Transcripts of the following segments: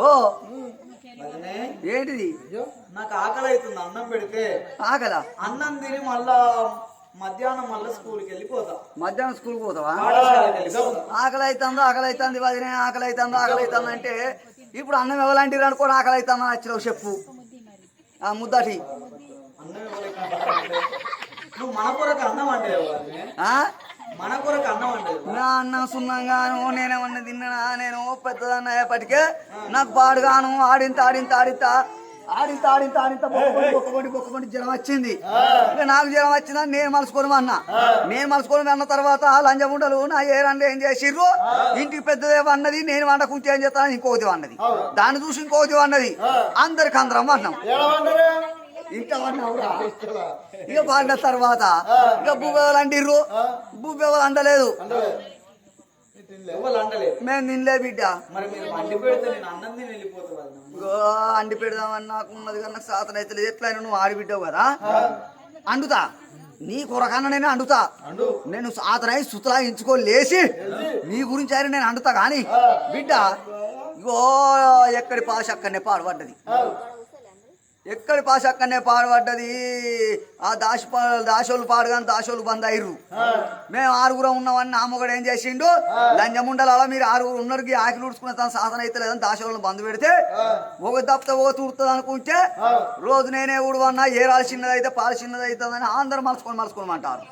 ఓ. వదినే, ఏంటిది? నాకు ఆకలి అవుతుంది అన్నం పెడితే. ఆకలా? అన్నం తిని మళ్ళా మధ్యాహ్నం మళ్ళా స్కూల్కి వెళ్ళిపోతా. మధ్యాహ్నం స్కూల్కి పోతావా? ఆకలి అవుతుందో ఆకలి అవుతుంది వదిలే ఆకలి అవుతుందో ఆకలి అవుతుంది అంటే ఇప్పుడు అన్నం ఎవలాంటిది అనుకో ఆకలి అవుతుందని వచ్చినావు చెప్పు. ఆ ముద్దటి. అన్నం నువ్వు మన కొరకు అన్నం అంటే? మన కొరకు అన్నం అంటే నా అన్నం సున్నంగాను నేనేమన్నా తిన్నానా నేను పెద్దదన్న అయ్యేపటికే నాకు పాడుగాను ఆడింత ఆడింత ఆడింత ఆడింత ఆడింత ఆడింత బొక్కబడి బొక్కబడి బొక్కబడి జ్వరం వచ్చింది. ఇక నాకు జ్వరం వచ్చిందా నేను మలుసుకోవడం అన్నా నేను మలుసుకోవడం అన్న తర్వాత లంజముండలు నా ఏరంటే ఏం చేసిర్రు? ఇంటికి పెద్దదే అన్నది నేను వండకుంటే ఏం చేస్తాను? ఇంకొకటి అన్నది దాన్ని చూసి ఇంకొకటి అన్నది అందరికి అందరం అన్నాం ఇంకా అన్నావురా ఇక పాడిన తర్వాత ఇక బువ్వెవలు అంటిర్రు ఎవరు అంటలేదు మేము తినలే బిడ్డ. అండి పెడదామని నాకు ఉన్నది కన్నా సాతన అయితే లేదు. ఎట్లయినా నువ్వు ఆడిబిడ్డావు కదా? అండుతా. నీ కొరకన్నా నేను అండుతా. నేను సాతనై సుతలా ఎంచుకో లేచి నీ గురించి అయినా నేను అండుతా కానీ బిడ్డ ఇగో ఎక్కడి పాష అక్కడనే పాడుపడ్డది. ఎక్కడి పాష అక్కడనే పాడుపడ్డది ఆ దాసి దాసోళ్ళు పాడు కానీ దాసోళ్ళు బంద్ అయ్యారు మేము ఆరుగురం ఉన్నామని నామొకడు ఏం చేసిండు? లంజముండల మీరు ఆరుగురు ఉన్నారు ఈ ఆకలి ఉడుచుకున్న తన సాధన అయితే లేదని దాసోళ్ళని బంద్ పెడితే ఒక దప్త ఓ తూడుతుంది అనుకుంటే రోజు నేనే ఊడవన్నా ఏ రాళ్ళు చిన్నది అయితే పాలు చిన్నది అవుతుందని అందరూ మలుచుకొని మలుచుకోమంటారు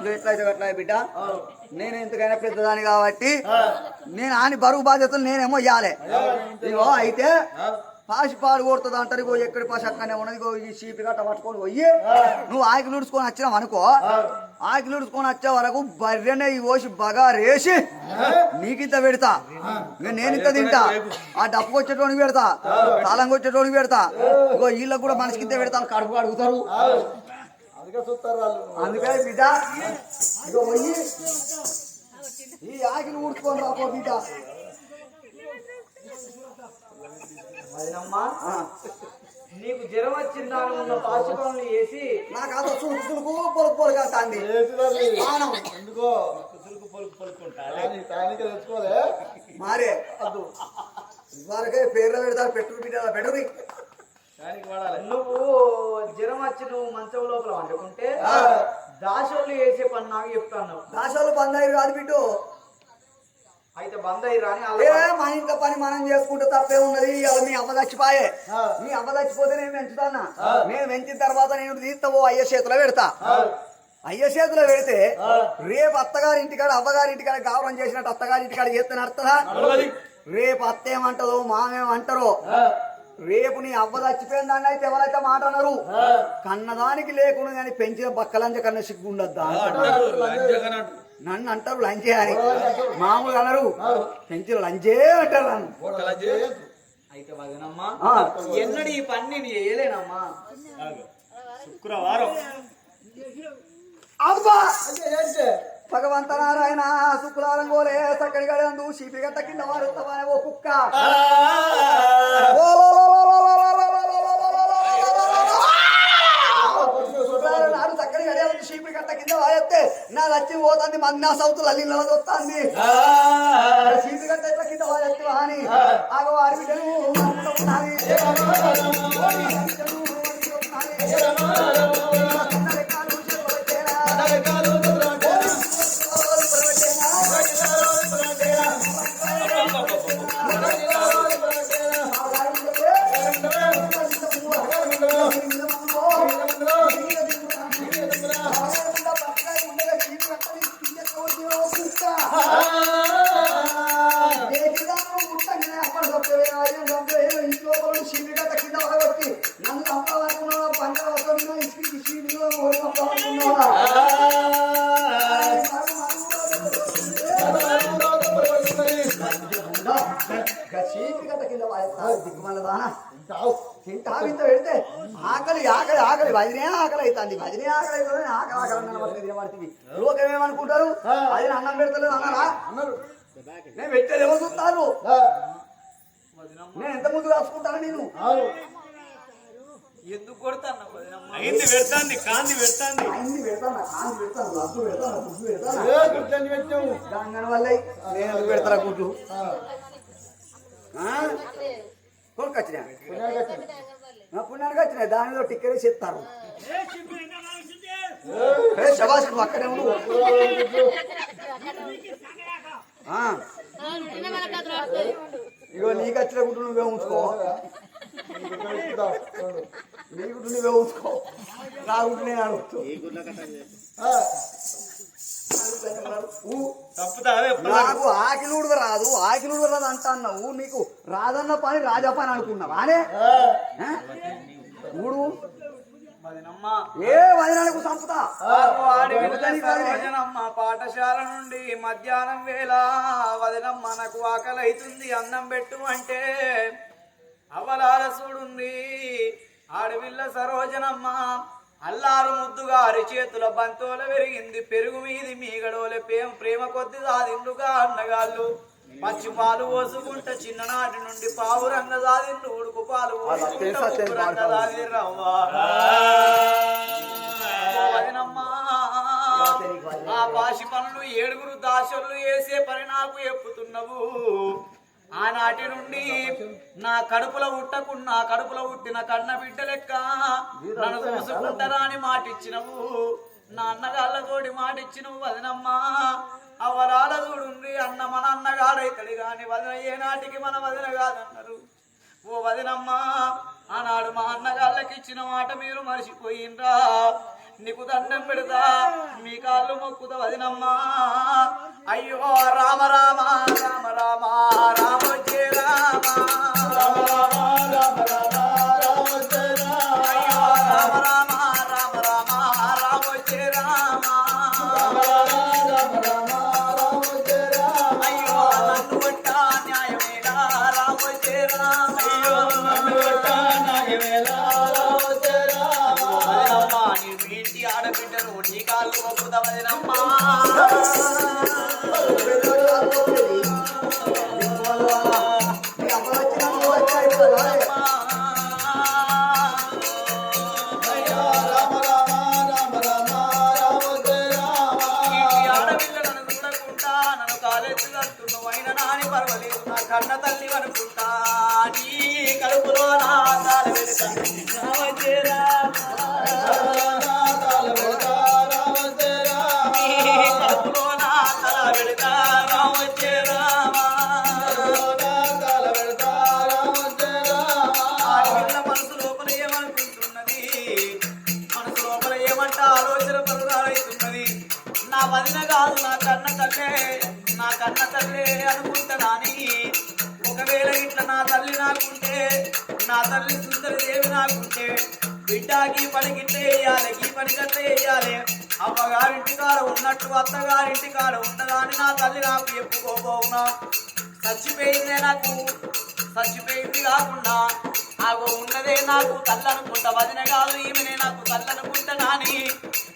ఇక ఎట్లయితే ఎట్లా బిడ్డ నేను ఎంతకైనా పెద్దదాని కాబట్టి నేను ఆని బరువు బాధ్యతలు నేనేమో ఇవ్వాలి అయితే పాసి పాడు కొడుతుంది అంటారు ఇగో ఎక్కడి పాసి అక్కడనే ఉన్నది ఇగో ఈ చీపి గట్ట పట్టుకొని పోయి నువ్వు ఆకిలు ఉడుచుకొని వచ్చినావు అనుకో ఆకిలు ఉడుచుకొని వచ్చే వరకు బర్రెనే ఈ ఓసి బగా రేసి నీకింత పెడతా. నేను ఇంత తింటా. ఆ. డప్పు వచ్చేటోనికి పెడతా. తాళంగా వచ్చేటోనికి పెడతా. ఇగో వీళ్ళకి కూడా మనిషికి ఇంత పెడతా కడుపు అడుగుతారు. అందుకే బిడ్డ ఇగో పోయి ఈ ఆకిలు ఊడ్చుకొని రాపో బిడ్డ. నీకు జ్వరం వచ్చిందా ఉన్న పాచిపనులు వేసి నాకు అదో చురుకు పొలుకు పొలుగు అంటాంది ప్రాణం ఎందుకో? టానిక్ తెచ్చుకోలే మారే. అద్దు. ఇదివరకే పేర్లు పెడతారు పెట్టుకు బిడ్డ పెట్టుకుని నువ్వు జ్వరం వచ్చి నువ్వు మంచం లోపల వండుకుంటే దాసోళ్ళు వేసే పని నాకు చెప్తాను దాసాలు బంద్ అయ్యారు కాదు బిడ్డు. అయితే బంద్ అయ్యి మన ఇంట్లో పని మనం చేసుకుంటే తప్పే ఉన్నది. ఇవాళ మీ అమ్మ చచ్చిపోయే. మీ అమ్మ చచ్చిపోతే నేను పెంచుతానా? నేను పెంచిన తర్వాత నేను తీస్తావో అయ్య చేతిలో పెడతా? అయ్య చేతిలో పెడితే రేపు అత్తగారి ఇంటికాడ అవ్వగారి ఇంటికాడ గౌరవం చేసినట్టు అత్తగారి ఇంటికాడ చేస్తే నడుతుందా రేపు అత్త ఏమంటదో మామేమంటారో రేపు నీ అవ్వ చచ్చిపోయిందని అయితే ఎవరైతే మాట అన్నారు కన్నదానికి లేకుండా కానీ పెంచిన బక్కలంజ కన్నా సిగ్గు ఉండద్దా? నన్ను అంటారు లంచే అని మామూలు అనరు. పెంచిన లంచే అంటారు నన్ను. అయితే వదినమ్మా ఆ. ఎన్నడు ఈ పని నేను చేయలేనమ్మా. శుక్రవారం. అబ్బా! భగవంత నారాయణ శుక్రవారం గోలే చక్కడి గడందు శిపిగట్ట కింద వారుతామనే ఓ కుక్క శుక్రవారం నాడు గడియాలు శిపిరి గట్ట కింద వారెత్తే నా లచ్చి పోతుంది మంది నా సౌతు లల్లి వస్తుంది శిపిరి గట్ట ఇట్లా కింద వారెత్తి అని ఆగో వారి బిడ్డలు తింటావింత పెడితే ఆకలి ఆకలి ఆకలి వదినే ఆకలి అవుతుంది వదినే ఆకలి అవుతుంది ఆకలి ఆకలి తినబడుతుంది లోకం ఏమనుకుంటారు అది అన్నం పెడతలేదు అన్నారా? నేను పెట్టేది ఎవరు చూస్తారు? నేను ఎంత ముందు రాసుకుంటాను నేను? ఎందుకు కొడతాను? వదినమ్మా అయింది పెడతాంది కాంతి పెడతాంది. అన్ని పెడతాను? కాంతి పెడతాను? లడ్డు పెడతాను? గుడ్డు పెడతాను? పెట్టాము దాని వల్ల నేను ఎందుకు పెడతారా గుడ్లు ఆ, పుణ్యానికి వచ్చినాయి దానిలో టిక్కెట్ చెప్తారు. నువ్వు అక్కడే ఉండు. ఇగో నీకు వచ్చిన గుడ్డు నువ్వే ఉంచుకో? నీ గుడ్డు నువ్వే ఉంచుకో? నా గుడ్డు నేను అడుగుతూ. నాకు ఆకిలుడు రాదు ఆకిలుడు రాదు అంట అన్నావు. నీకు రాదన్న పని రాజా పని అనుకున్నావా? అనే? ఊడు ఏ వదినాలకు సంపుతా. వదినమ్మ పాఠశాల నుండి మధ్యాహ్నం వేళ వదినమ్మ నాకు ఆకలి అవుతుంది అన్నం పెట్టు అంటే అవలాల చూడుంది ఆడవిల్ల సరోజనమ్మ అల్లారు ముద్దుగా అరిచేతుల బంతోల పెరిగింది పెరుగు మీది మీగడోలే ప్రేమ ప్రేమ కొద్ది సాదిండుగా అన్నగాళ్ళు. పచ్చి పాలు పోసుకుంటే చిన్ననాటి నుండి పావు రంగ సాదిండు ఉడుకు పాలు ఆ పాసి పనులు ఏడుగురు దాసోళ్ళు వేసే పని నాకు ఎప్పుతున్నవు. ఆనాటి నుండి నా కడుపులో ఉట్టకుండా నా కడుపులో ఉట్టిన కన్న బిడ్డ లెక్క నన్ను చూసుకుంటారా అని మాటిచ్చినవు. నా అన్నగాళ్ళతోటి మాటిచ్చినవు వదినమ్మా. అవరాల చూడుంది అన్న మన అన్నగాడైతడు గాని వదిన ఏ నాటికి మన వదిన కాదన్నారు. ఓ వదినమ్మా ఆనాడు మా అన్నగాళ్ళకి ఇచ్చిన మాట మీరు మర్చిపోయిండ్రా నీకు దండం పెడతా. మీ కాళ్ళు మొక్కుతా వదినమ్మా అయ్యో రామ రామ రామ రామ. రామ రామ రామ రామ. నీ వదిన కాదు నా కన్న తల్లే నా కన్న తల్లే అనుకుంటున్నాని. ఒకవేళ ఇట్లా నా తల్లి నాకుంటే నా తల్లి సుందర దేవి నాకుంటే బిడ్డకి వేయాలి ఈ పని కట్టే వేయాలి. అమ్మగారింటి కాడ ఉన్నట్టు అత్తగారింటి కాడ ఉన్నదాని నా తల్లి నాకు చెప్పుకోబోవునా? చచ్చిపోయిందే నాకు చచ్చిపోయింది కాకుండా ఆగో ఉన్నదే నాకు తల్లనుకుంటా వదిన కాదు ఈమెనే నాకు తల్లనుకుంటా నాని.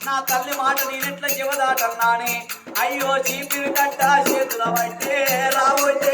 నా తల్లి మాట నేనెట్లా చెవదాటన్నాని అయ్యో చీపిరి కట్ట చేతుల పట్టే రావచ్చు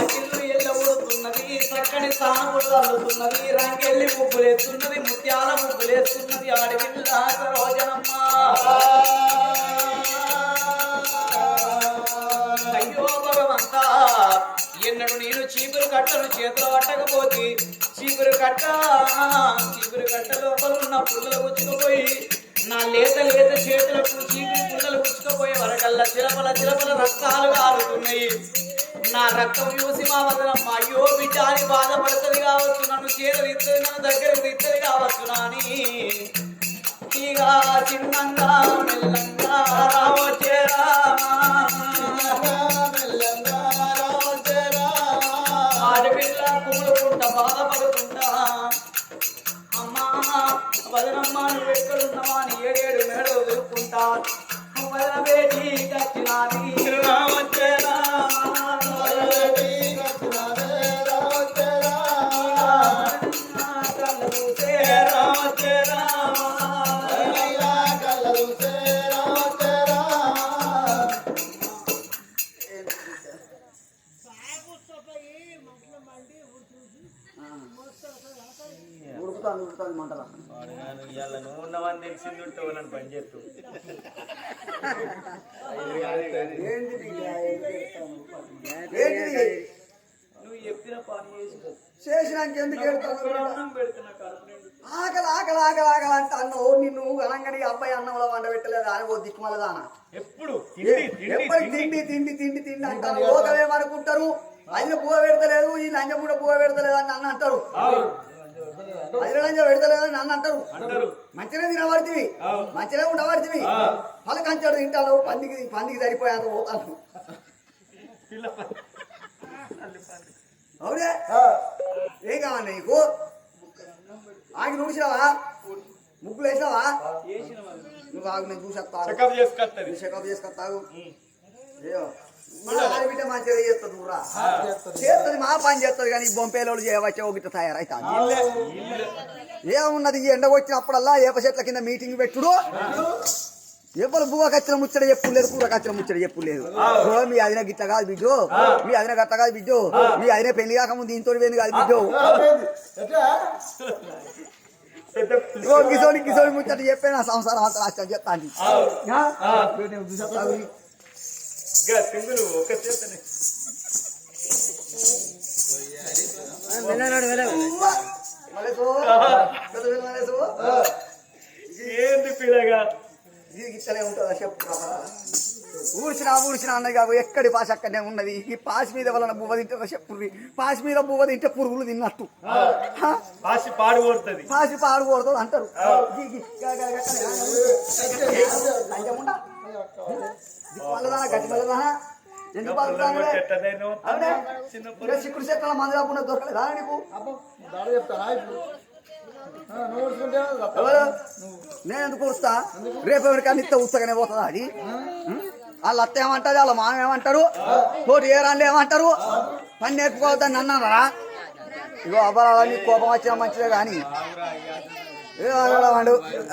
వాకిళ్ళు ఎల్ల ఉడుతున్నది చక్కని తానుడు అల్లుతున్నది రంగెల్లి ముగ్గులేస్తున్నది ముత్యాల ముగ్గులేస్తున్నది ఆడవిల్ల సరోజనమ్మ అయ్యో భగవంతా ఎన్నడు నేను చీపురు కట్టను చేతులు పట్టకపోతే చీపురు కట్ట చీపురు కట్ట లోపల ఉన్న పుల్లలు గుచ్చుకుపోయి నా లేత లేత చేతులకు చీపురు పుల్లలు గుచ్చుకుపోయే వరకల్లా చిలపల చిలపల రక్తాలు కారుతున్నాయి. నా రక్తం చూసి మా వదనమ్మ అయ్యో బిడ్డ బాధపడుతుంది కావచ్చు. నన్ను చేతులు ఇద్దరు నన్ను దగ్గరకు ఇద్దరు కావచ్చు నాని. ఇక చిన్నంగా మెల్లంగా ఆడపిల్ల కూలుకుంటా బాధపడుకుంటా. అమ్మా వదనమ్మ నువ్వు ఎక్కడున్నావా అని ఏడేడు మేడలు తిరుక్కుంటా ఉడుతుంది మంటల? వాడు గాను ఇవాళ నువ్వు ఉన్నవని తెలిసింది ఉంటే నన్ను పని చేస్తూ ఏంటి బిడ్డ? ఏంటిది? నువ్వు చెప్పిన పని చేసి చేసినాక ఎందుకు అన్నం. ఆకలి ఆకలి ఆకలి ఆకలి అంటే అన్నో నిన్ను అనగానే అబ్బాయి అన్నంలో వండ పెట్టలేదు అని ఓ దిక్కుమలదానా ఎప్పుడు? తిండి తిండి తిండి. తిండి తిండి అంటారు. లోకమేమనుకుంటారు ఆయన పువ్వ పెడతలేదు ఈ లంజ కూడా పువ్వ పెడతలేదు అని నన్ను అంటారు. లంజ పెడతలేదు నన్ను అంటారు. అంటారు. మంచిగా తినబడితివి మంచిగా ఉండబడితివి పలకంచాడు తింటాను పందికి పందికి సరిపోయేంత పోతాను. అవునే? ఏం కావాలి నీకు? ఆగి నూడిసినావా ముగ్గులు వేసినావా? నువ్వు ఆగు నేను చూసేస్తా చెకప్ చేసుకొస్తుంది చెకప్ చేసుకొస్తావు మంచిగా చేస్తుంది ఊరా. చేస్తుంది. మా పని చేస్తుంది కానీ ఈ బొంపేలోళ్ళు చేయవచ్చే ఒకటి తయారైతుంది. ఏమున్నది ఎండ వచ్చినప్పుడల్లా ఏప చెట్ల కింద మీటింగ్ పెట్టుడు. ఎవరు బువ్వ కచ్చిన ముచ్చట చెప్పు లేదు కూర కచ్చిన ముచ్చట చెప్పు లేదు. మీ అదిన గిట్ల కాదు బిడ్డో. మీ అదిన గట్ట కాదు బిడ్డో. మీ అదిన పెళ్ళి కాక ముందు ఇంతో పోయింది కాదు బిడ్డో. కిసోని కిసోని ముచ్చట చెప్పే నా సంసారం అంతా చెప్తాను ఇంకా సింగులు ఒక చేతనే ఏంది పిల్లగా ఇట్లనే ఉంటుందా చెప్పు ఊడ్చిన ఊడ్చిన అన్నది కాదు ఎక్కడి పాశ అక్కడనే ఉన్నది ఈ పాశ మీద వలన బువ్వ తింటే చెప్పు పాశ మీద బువ్వ తింటే పురుగులు తిన్నట్టు? పాసి పాడు కొడుతుంది పాసి పాడకూడదు అంటారు చెట్ల మందు కాకుండా దొరకలేదా నీకు? నేను ఎందుకు వస్తా రేపు ఎవరికన్నా ఇస్తే ఉత్తగానే పోతుందా అది? వాళ్ళు అత్త ఏమంటారు? వాళ్ళ మామ ఏమంటారు? తోటి ఏరాళ్ళు ఏమంటారు? పని నేర్పుకోవద్దని అన్నారా? ఇగో అబ్బా కోపం వచ్చినా మంచిదే కానీ. ఏ వాడు?